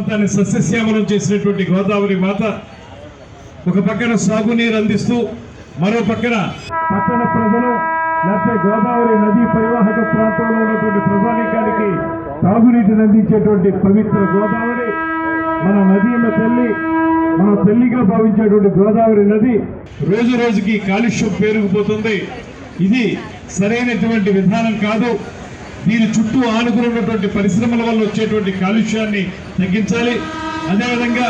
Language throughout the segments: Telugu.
ప్రాంతాన్ని సస్యశ్యామలం చేసినటువంటి గోదావరి మాత ఒక పక్కన సాగునీరు అందిస్తూ మరో పక్కన పట్టణ ప్రజలు లేకపోతే గోదావరి నదీ పరివాహక ప్రాంతంలో ఉన్నటువంటి ప్రజానీకానికి తాగునీటిని అందించేటువంటి పవిత్ర గోదావరి మన నదీమ తల్లి మన తల్లిగా భావించేటువంటి గోదావరి నది రోజు రోజుకి కాలుష్యం పేరుకుపోతుంది ఇది సరైనటువంటి విధానం కాదు. దీని చుట్టూ ఆనుకుని ఉన్నటువంటి పరిశ్రమల వల్ల వచ్చేటువంటి కాలుష్యాన్ని తగ్గించాలి. అదేవిధంగా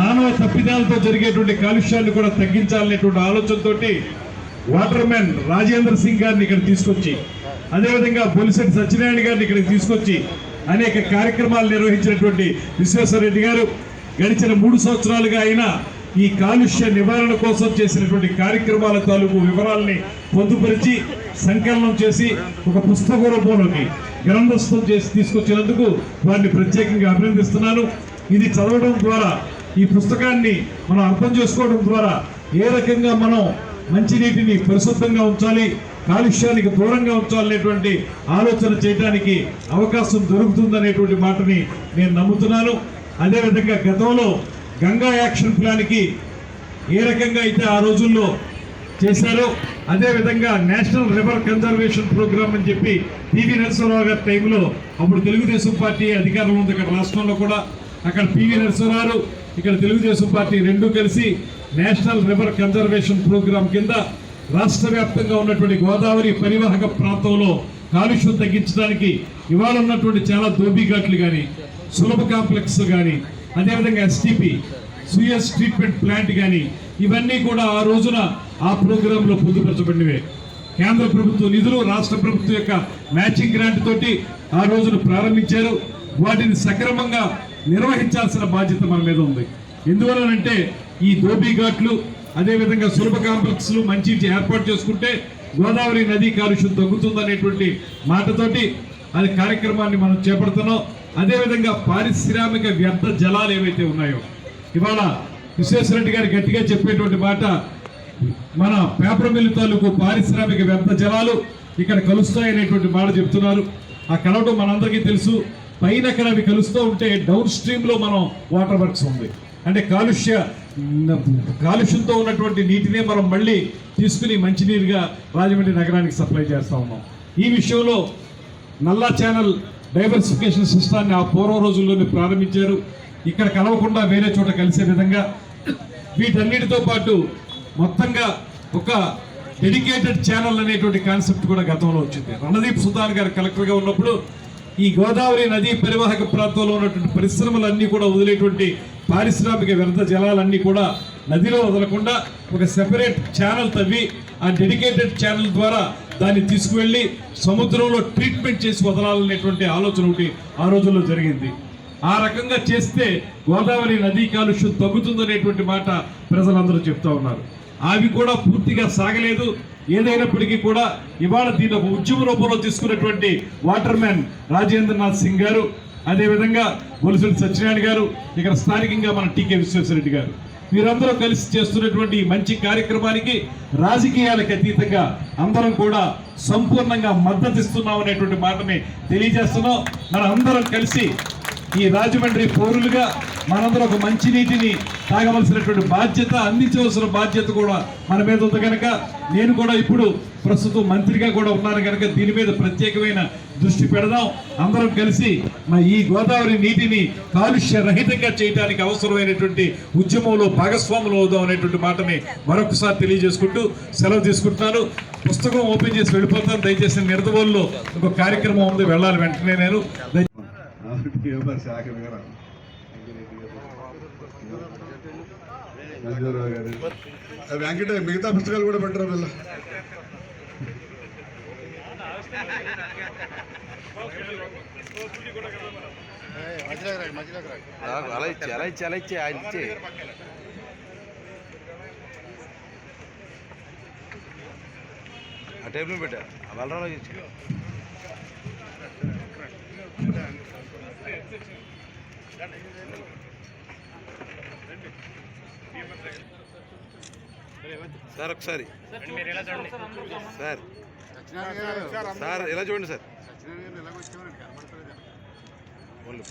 మానవ తప్పిదాలతో జరిగేటువంటి కాలుష్యాన్ని కూడా తగ్గించాలనేటువంటి ఆలోచనతో వాటర్ మ్యాన్ రాజేంద్ర సింగ్ గారిని ఇక్కడ తీసుకొచ్చి అదేవిధంగా బొలిసెట్టి సత్యనారాయణ గారిని ఇక్కడికి తీసుకొచ్చి అనేక కార్యక్రమాలు నిర్వహించినటువంటి విశ్వేశ్వరరెడ్డి గారు. గడిచిన మూడు సంవత్సరాలుగా అయినా ఈ కాలుష్య నివారణ కోసం చేసినటువంటి కార్యక్రమాల తాలూకు వివరాల్ని పొందుపరిచి సంకలనం చేసి ఒక పుస్తక రూపంలోకి గ్రంథస్థం చేసి తీసుకొచ్చినందుకు వారిని ప్రత్యేకంగా అభినందిస్తున్నాను. ఇది చదవడం ద్వారా ఈ పుస్తకాన్ని మనం అర్థం చేసుకోవడం ద్వారా ఏ రకంగా మనం మంచినీటిని పరిశుద్ధంగా ఉంచాలి కాలుష్యానికి దూరంగా ఉంచాలనేటువంటి ఆలోచన చేయడానికి అవకాశం దొరుకుతుందనేటువంటి మాటని నేను నమ్ముతున్నాను. అదేవిధంగా గతంలో గంగా యాక్షన్ ప్లాన్కి ఏ రకంగా అయితే ఆ రోజుల్లో చేశారో అదేవిధంగా నేషనల్ రివర్ కన్జర్వేషన్ ప్రోగ్రామ్ అని చెప్పి పివి నరసింహరావు గారి టైంలో అప్పుడు తెలుగుదేశం పార్టీ అధికారంలో ఉంది ఇక్కడ రాష్ట్రంలో కూడా. అక్కడ పివి నరసింహరావు ఇక్కడ తెలుగుదేశం పార్టీ రెండు కలిసి నేషనల్ రివర్ కన్జర్వేషన్ ప్రోగ్రామ్ కింద రాష్ట్ర వ్యాప్తంగా ఉన్నటువంటి గోదావరి పరివాహక ప్రాంతంలో కాలుష్యం తగ్గించడానికి ఇవాళ ఉన్నటువంటి చాలా దోబీఘాట్లు కానీ సులభ కాంప్లెక్స్ కానీ అదేవిధంగా ఎస్టీపీ సుయస్ ట్రీట్మెంట్ ప్లాంట్ కానీ ఇవన్నీ కూడా ఆ రోజున ఆ ప్రోగ్రాంలో పొందుపరచబడినవే. కేంద్ర ప్రభుత్వ నిధులు రాష్ట్ర ప్రభుత్వం యొక్క మ్యాచింగ్ గ్రాంట్ తోటి ఆ రోజున ప్రారంభించారు. వాటిని సక్రమంగా నిర్వహించాల్సిన బాధ్యత మన మీద ఉంది. ఎందువలనంటే ఈ ధోబీ ఘాట్లు అదేవిధంగా సులభ కాంప్లెక్స్లు మంచి ఏర్పాటు చేసుకుంటే గోదావరి నదీ కాలుష్యం తగ్గుతుందనేటువంటి మాటతోటి అది కార్యక్రమాన్ని మనం చేపడుతున్నాం. అదేవిధంగా పారిశ్రామిక వ్యర్థ జలాలు ఏవైతే ఉన్నాయో ఇవాళ విశ్వేశ్వరరెడ్డి గారు గట్టిగా చెప్పేటువంటి మాట మన పేపర్ మిల్లు తాలూకు పారిశ్రామిక వ్యర్థ జలాలు ఇక్కడ కలుస్తాయనేటువంటి మాట చెప్తున్నారు. ఆ కలవటం మనందరికీ తెలుసు. పైన అక్కడ అవి కలుస్తూ ఉంటే డౌన్ స్ట్రీమ్లో మనం వాటర్ వర్క్స్ ఉంది. అంటే కాలుష్య కాలుష్యంతో ఉన్నటువంటి నీటినే మనం మళ్ళీ తీసుకుని మంచినీరుగా రాజమండ్రి నగరానికి సప్లై చేస్తా ఉన్నాం. ఈ విషయంలో నల్లా ఛానల్ డైవర్సిఫికేషన్ సిస్టాన్ని ఆ పూర్వ రోజుల్లోనే ప్రారంభించారు. ఇక్కడ కలవకుండా వేరే చోట కలిసే విధంగా వీటన్నిటితో పాటు మొత్తంగా ఒక డెడికేటెడ్ ఛానల్ అనేటువంటి కాన్సెప్ట్ కూడా గతంలో వచ్చింది. రణదీప్ సుధాన్ గారు కలెక్టర్గా ఉన్నప్పుడు ఈ గోదావరి నదీ పరివాహక ప్రాంతంలో ఉన్నటువంటి పరిశ్రమలన్నీ కూడా వదిలేటువంటి పారిశ్రామిక వ్యర్థ జలాలన్నీ కూడా నదిలో వదలకుండా ఒక సెపరేట్ ఛానల్ తవ్వి ఆ డెడికేటెడ్ ఛానల్ ద్వారా దాన్ని తీసుకువెళ్ళి సముద్రంలో ట్రీట్మెంట్ చేసి వదలాలనేటువంటి ఆలోచన ఒకటి ఆ రోజుల్లో జరిగింది. ఆ రకంగా చేస్తే గోదావరి నదీ కాలుష్యం తగ్గుతుందనేటువంటి మాట ప్రజలందరూ చెప్తా ఉన్నారు. అవి కూడా పూర్తిగా సాగలేదు. ఏదైనప్పటికీ కూడా ఇవాళ దీని ఒక ఉద్యమ రూపంలో తీసుకున్నటువంటి వాటర్ మ్యాన్ రాజేంద్రనాథ్ సింగ్ గారు అదేవిధంగా గొలుసుడి సత్యనారాయణ గారు ఇక్కడ స్థానికంగా మన టీకే విశ్వేశ్వరరెడ్డి గారు. వీరందరూ కలిసి చేస్తున్నటువంటి మంచి కార్యక్రమానికి రాజకీయాలకు అతీతంగా అందరం కూడా సంపూర్ణంగా మద్దతు ఇస్తున్నాం అనేటువంటి మాటని తెలియజేస్తున్నాం. మన అందరం కలిసి ఈ రాజమండ్రి పౌరులుగా మనందరం ఒక మంచి నీటిని తాగవలసినటువంటి బాధ్యత అందించవలసిన బాధ్యత కూడా మన మీద ఉంది కనుక నేను కూడా ఇప్పుడు ప్రస్తుతం మంత్రిగా కూడా ఉన్నాను కనుక దీని మీద ప్రత్యేకమైన దృష్టి పెడదాం. అందరం కలిసి మా ఈ గోదావరి నీటిని కాలుష్య రహితంగా చేయడానికి అవసరమైనటువంటి ఉద్యమంలో భాగస్వాములు అవుదాం అనేటువంటి మాటని మరొకసారి తెలియజేసుకుంటూ సెలవు తీసుకుంటున్నాను. పుస్తకం ఓపెన్ చేసి వెళ్ళిపోతాను. దయచేసి నిర్దవోల్లో ఒక కార్యక్రమం ఉంది. వెళ్ళాలి వెంటనే నేను. మంజూరావు గారు వెంకట మిగతా పుస్తకాలు కూడా పెట్టరా పిల్ల? అలా ఇచ్చి అలా ఇచ్చి అలా ఆయన ఆ టైంలో పెట్టా. ఆ బలరాలో సార్ ఒకసారి. సార్. సార్ ఎలా చూడండి సార్? ఓన్లీ